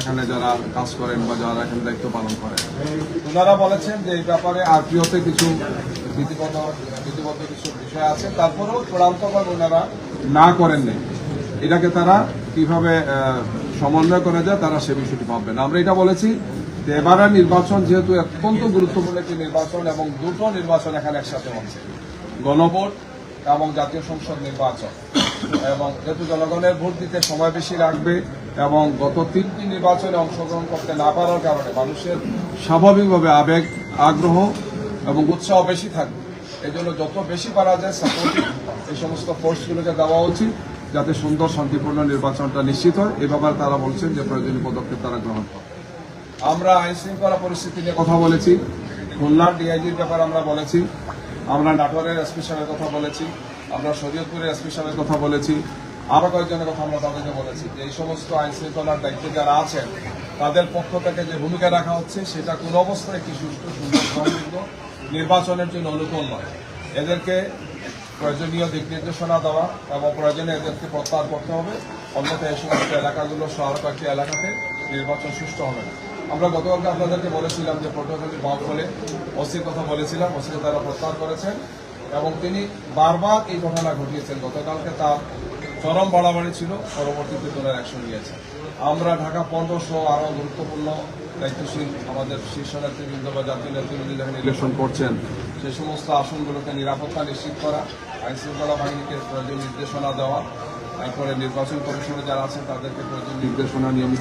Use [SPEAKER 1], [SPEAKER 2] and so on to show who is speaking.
[SPEAKER 1] এখানে যারা কাজ করেন বা যারা এখানে দায়িত্ব পালন করেন। ওনারা বলেছেন যে এই ব্যাপারে আরপিওতে কিছু বিধিবদ্ধ কিছু বিষয় আছে। তারপরেও চূড়ান্তভাবে ওনারা না করেন এটাকে তারা কীভাবে সমন্বয় করা যায় তারা সে বিষয়টি ভাববেন আমরা এটা বলেছি যে এবারে নির্বাচন যেহেতু অত্যন্ত গুরুত্বপূর্ণ একটি নির্বাচন এবং দুটো নির্বাচন এখানে একসাথে হচ্ছে। গণভোট এবং জাতীয় সংসদ নির্বাচন। এবং যেহেতু জনগণের ভোট দিতে সময় বেশি লাগবে এবং গত তিনটি নির্বাচনে অংশগ্রহণ করতে না পারার কারণে মানুষের স্বাভাবিকভাবে আবেগ, আগ্রহ এবং উৎসাহ বেশি থাকবে। এই জন্য যত বেশি পারা যায় সাপোর্ট এই সমস্ত ফোর্সগুলোকে দেওয়া উচিত যাতে সুন্দর, শান্তিপূর্ণ নির্বাচনটা নিশ্চিত হয়। এ ব্যাপারে তারা বলছেন যে প্রয়োজনীয় পদক্ষেপ তারা গ্রহণ করে আমরা আইন শৃঙ্খলা পরিস্থিতি নিয়ে কথা বলেছি। খুলনার ডিআইজির ব্যাপারে আমরা বলেছি। আমরা নাটোরের এসপি সাহেবের কথা বলেছি, আমরা শরীয়তপুরের এসপি সাহেবের কথা বলেছি, আরও কয়েকজনের কথা আমরা তাদেরকে বলেছি যে এই সমস্ত আইন শৃঙ্খলার দায়িত্বে যারা আছেন, তাদের পক্ষ থেকে যে ভূমিকা রাখা হচ্ছে, সেটা কোন অবস্থায় একটি সুষ্ঠু, সুন্দর গ্রহণযোগ্য নির্বাচনের জন্য অনুকূল নয়। এদেরকে প্রয়োজনীয় দিক নির্দেশনা দেওয়া এবং প্রয়োজনে এদেরকে প্রত্যাহার করতে হবে। অন্যথায় এই সমস্ত এলাকাগুলো শহর কয়েকটি এলাকাতে নির্বাচন সুষ্ঠু হবে না। আমরা গতকালকে আপনাদেরকে বলেছিলাম যে প্রোটোকলের বাদ বলে ওসির কথা বলেছিলাম, ওসিকে তারা প্রত্যাহার করেছেন এবং তিনি বারবার এই ঘটনা ঘটিয়েছেন। গতকালকে তার চরম বাড়াবাড়ি ছিল, পরবর্তীতে তোলার অ্যাকশন নিয়েছে। আমরা ঢাকা পনেরো সহ আরও গুরুত্বপূর্ণ দায়িত্বশীল আমাদের শীর্ষ নেতৃবৃন্দ বা জাতীয় নেতৃবৃন্দ যখন ইলেকশন করছেন, সে সমস্ত আসনগুলোকে নিরাপত্তা নিশ্চিত করা আইন শৃঙ্খলা বাহিনীকে প্রয়োজন নির্দেশনা দেওয়া, তারপরে নির্বাচন কমিশনে যারা আছেন তাদেরকে প্রয়োজন নির্দেশনা নিয়মিত